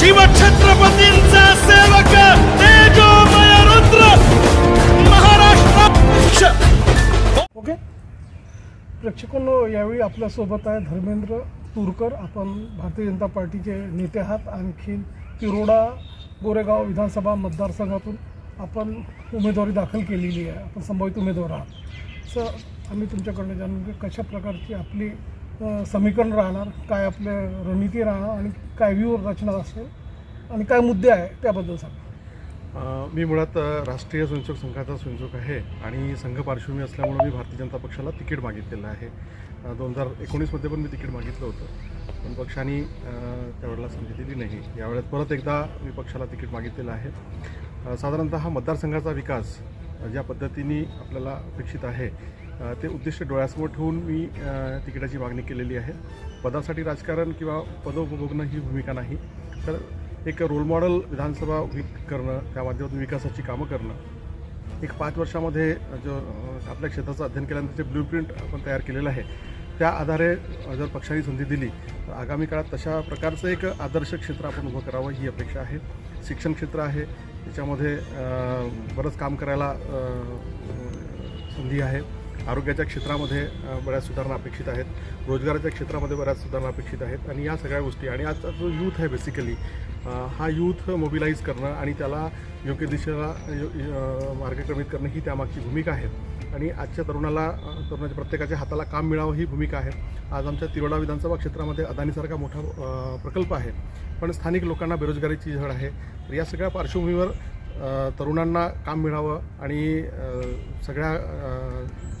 शिवछत्रपतींचा सेवक तेजोमय रुद्र महाराष्ट्र. ओके? प्रेक्षकांनो यावेळी आपल्यासोबत आहे धर्मेंद्र तुरकर. आपण भारतीय जनता पार्टीचे नेते आहात. आणखीन तिरोडा गोरेगाव विधानसभा मतदारसंघातून आपण उमेदवारी दाखल केलेली आहे. आपण संभावित उमेदवार आहात. सर आम्ही तुमच्याकडनं जाणून कशा प्रकारची आपली समीकरण राहणार काय आपले रणनीती राहणार आणि काय व्यूह रचना असेल आणि काय मुद्दे आहे त्याबद्दल सांगा. मी मुळात राष्ट्रीय स्वयंसेवक संघाचा स्वयंसेवक आहे आणि संघ पार्श्वभूमी असल्यामुळे मी भारतीय जनता पक्षाला तिकीट मागितलेलं आहे. दोन हजार एकोणीसमध्ये पण मी तिकीट मागितलं होतं. पण पक्षाने त्यावेळेला संधी दिली नाही. यावेळेस परत एकदा मी पक्षाला तिकीट मागितलेलं आहे. साधारणतः हा मतदारसंघाचा विकास ज्या पद्धतीने आपल्याला अपेक्षित आहे ते उद्दिष्ट डोळ्यासमोर ठेवून मी तिकिटाची मागणी केलेली आहे. पदासाठी राजकारण किंवा पदोपभोगणं ही भूमिका नाही तर एक रोल मॉडेल विधानसभा उभी करणं त्या माध्यमातून विकासाची कामं करणं एक पाच वर्षामध्ये जो आपल्या क्षेत्राचं अध्ययन केल्यानंतर जे ब्ल्यू प्रिंट आपण तयार केलेलं आहे त्या आधारे जर पक्षाने संधी दिली तर आगामी काळात तशा प्रकारचं एक आदर्श क्षेत्र आपण उभं करावं ही अपेक्षा आहे. शिक्षण क्षेत्र आहे त्याच्यामध्ये बरंच काम करायला संधी आहे. आरोग्याच्या क्षेत्रामध्ये बऱ्याच सुधारणा अपेक्षित आहेत. रोजगाराच्या क्षेत्रामध्ये बऱ्याच सुधारणा अपेक्षित आहेत. आणि या सगळ्या गोष्टी आणि आजचा जो यूथ आहे बेसिकली हा यूथ मोबिलाईज करणं आणि त्याला योग्य दिशेला यो- अ, मार्गक्रमित करणं ही त्यामागची भूमिका आहे. आणि आजच्या तरुणाला तरुणाच्या प्रत्येकाच्या हाताला काम मिळावं ही भूमिका आहे. आज आमच्या तिरोडा विधानसभा क्षेत्रामध्ये अदानीसारखा मोठा प्रकल्प आहे. पण स्थानिक लोकांना बेरोजगारीची झळ आहे. तर या सगळ्या पार्श्वभूमीवर तरुणांना काम मिळावं आणि सगळ्या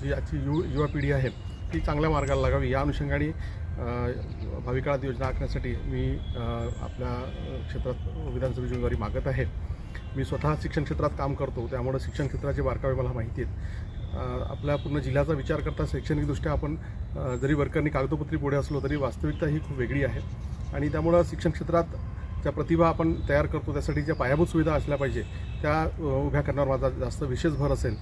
जी आजची यु युवा पिढी आहे ती चांगल्या मार्गाला लागावी. या अनुषंगाने अ, भावी काळात योजना आखण्यासाठी मी आपल्या क्षेत्रात विधानसभेची उमेदवारी मागत आहे. मी स्वतः शिक्षण क्षेत्रात काम करतो. त्यामुळं शिक्षण क्षेत्राचे बारकावे मला माहिती आहेत. आपल्या पूर्ण जिल्ह्याचा विचार करता शैक्षणिकदृष्ट्या आपण जरी वर्करनी कागदोपत्री पुढे असलो तरी वास्तविकता ही खूप वेगळी आहे. आणि त्यामुळं शिक्षण क्षेत्रात ज्या प्रतिभा आपण तयार करतो त्यासाठी ज्या पायाभूत सुविधा असल्या पाहिजे त्या उभ्या करण्यावर माझा जास्त विशेष भर असेल.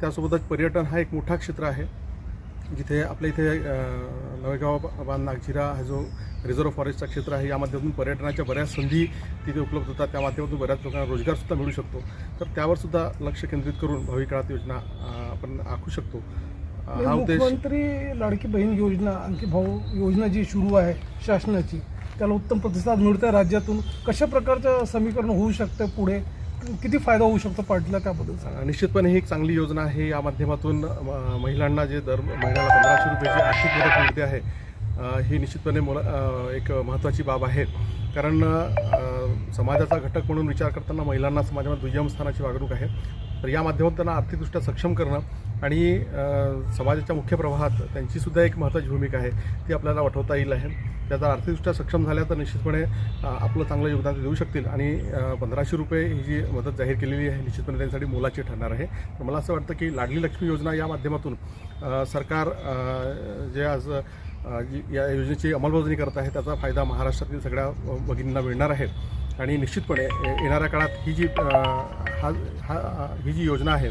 त्यासोबतच पर्यटन हा एक मोठा क्षेत्र आहे. जिथे आपल्या इथे नवेगाव बांध नागझिरा हा जो रिझर्व्ह फॉरेस्टचा क्षेत्र आहे या माध्यमातून पर्यटनाच्या बऱ्याच संधी तिथे उपलब्ध होतात. त्या माध्यमातून बऱ्याच लोकांना रोजगारसुद्धा मिळू शकतो. तर त्यावर सुद्धा लक्ष केंद्रित करून भावी काळात योजना आपण आखू शकतो. हा उद्देश मुख्यमंत्री लाडकी बहीण योजना आणखी भाऊ योजना जी सुरू आहे शासनाची त्याला उत्तम प्रतिसाद मिळतोय राज्यातून. कशा प्रकारचं समीकरण होऊ शकतं पुढे? किती फायदा होऊ शकतो पार्टीला त्याबद्दल सांगा. निश्चितपणे ही एक चांगली योजना आहे. या माध्यमातून अ, महिलांना जे दर महिन्याला पंधराशे रुपयाची आर्थिक मदत मिळते आहे ही निश्चितपणे मला एक महत्त्वाची बाब आहे. कारण समाजाचा घटक म्हणून विचार करताना महिलांना समाजामध्ये दुय्यम स्थानाची वागणूक आहे. तर या माध्यमातून त्यांना आर्थिकदृष्ट्या सक्षम करणं आणि समाजाच्या मुख्य प्रवाहात त्यांचीसुद्धा एक महत्त्वाची भूमिका आहे ती आपल्याला वठवता येईल आहे. त्याचा आर्थिकदृष्ट्या सक्षम झाल्या तर निश्चितपणे आपलं चांगलं योगदान देऊ शकतील आणि पंधराशे रुपये ही जी मदत जाहीर केलेली आहे निश्चितपणे त्यांच्यासाठी मोलाची ठरणार आहे. तर मला असं वाटतं की लाडली लक्ष्मी योजना या माध्यमातून सरकार जे आज जी या योजनेची अंमलबजावणी करत आहे त्याचा फायदा महाराष्ट्रातील सगळ्या भगिनींना मिळणार आहे. आणि निश्चितपणे येणाऱ्या काळात ही जी हा हा ही जी योजना आहे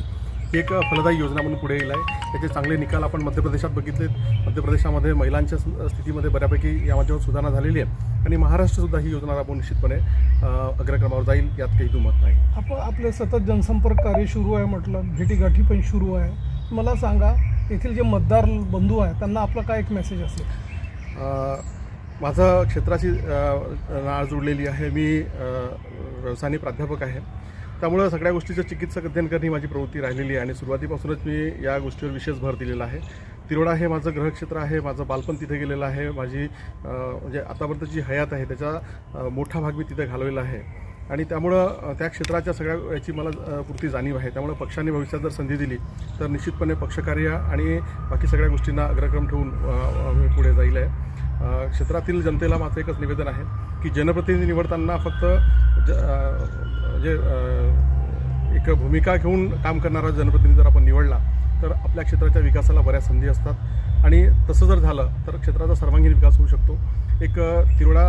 ही एक फलदायी योजना म्हणून पुढे येईल आहे. त्याचे चांगले निकाल आपण मध्य प्रदेशात बघितलेत. मध्य प्रदेशामध्ये महिलांच्या स्थितीमध्ये बऱ्यापैकी या माध्यमातून सुधारणा झालेली आहे. आणि महाराष्ट्रसुद्धा ही योजना राबवून निश्चितपणे अग्रक्रमावर जाईल यात काही दुमत नाही. आपण आपले सतत जनसंपर्क कार्य सुरू आहे म्हटलं भेटीगाठी पण सुरू आहे. मला सांगा येथील जे मतदार बंधू आहेत त्यांना आपला काय एक मेसेज असेल? माझं क्षेत्राशी नाळ जुडलेली आहे. मी व्यवसायाने प्राध्यापक आहे. त्यामुळं सगळ्या गोष्टीचं चिकित्सक अध्ययन करणे ही माझी प्रवृत्ती राहिलेली आहे आणि सुरुवातीपासूनच मी या गोष्टीवर विशेष भर दिलेला आहे. तिरोडा हे माझं ग्रहक्षेत्र आहे. माझं बालपण तिथे गेलेलं आहे. माझी म्हणजे आतापर्यंत जी हयात आहे त्याचा मोठा भाग मी तिथे घालवलेला आहे. आणि त्यामुळं त्या क्षेत्राच्या सगळ्या याची मला पुरती जाणीव आहे. त्यामुळं पक्षाने भविष्यात जर संधी दिली तर निश्चितपणे पक्षकार्य आणि बाकी सगळ्या गोष्टींना अग्रक्रम ठेवून पुढे जाईल आहे. क्षेत्रातील जनतेला माझं एकच निवेदन आहे की जनप्रतिनिधी निवडताना फक्त ज जे एक भूमिका घेऊन काम करणारा जनप्रतिनिधी जर आपण निवडला तर आपल्या क्षेत्राच्या विकासाला बऱ्याच संधी असतात. आणि तसं जर झालं तर क्षेत्राचा सर्वांगीण विकास होऊ शकतो. एक तिरोडा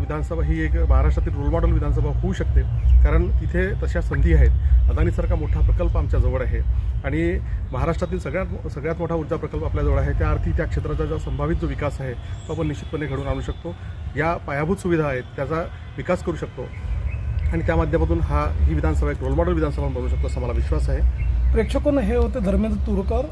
विधानसभा ही एक महाराष्ट्रातील रोल मॉडेल विधानसभा होऊ शकते. कारण तिथे तशा संधी आहेत. अदानीसारखा मोठा प्रकल्प आमच्याजवळ आहे. आणि महाराष्ट्रातील सगळ्यात सगळ्यात मोठा ऊर्जा प्रकल्प आपल्याजवळ आहे. त्या अर्थी त्या क्षेत्राचा जो संभावित जो विकास आहे तो आपण निश्चितपणे घडवून आणू शकतो. या पायाभूत सुविधा आहेत त्याचा विकास करू शकतो. आणि त्या माध्यमातून हा ही विधानसभा एक रोल मॉडेल विधानसभा बनवू शकतो असा मला विश्वास आहे. प्रेक्षकांना हे होते धर्मेंद्र तुरकर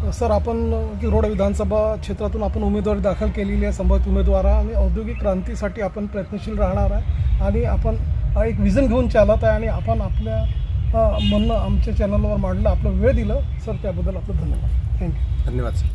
सर आपण किरोड विधानसभा क्षेत्रातून आपण उमेदवारी दाखल केलेली आहे संभावित उमेदवार आणि औद्योगिक क्रांतीसाठी आपण प्रयत्नशील राहणार आहे. आणि आपण एक विजन घेऊन चालत आहे आणि आपण आपल्या म्हणणं आमच्या चॅनलवर मांडलं आपलं वेळ दिलं. सर त्याबद्दल आपलं धन्यवाद. थँक्यू धन्यवाद सर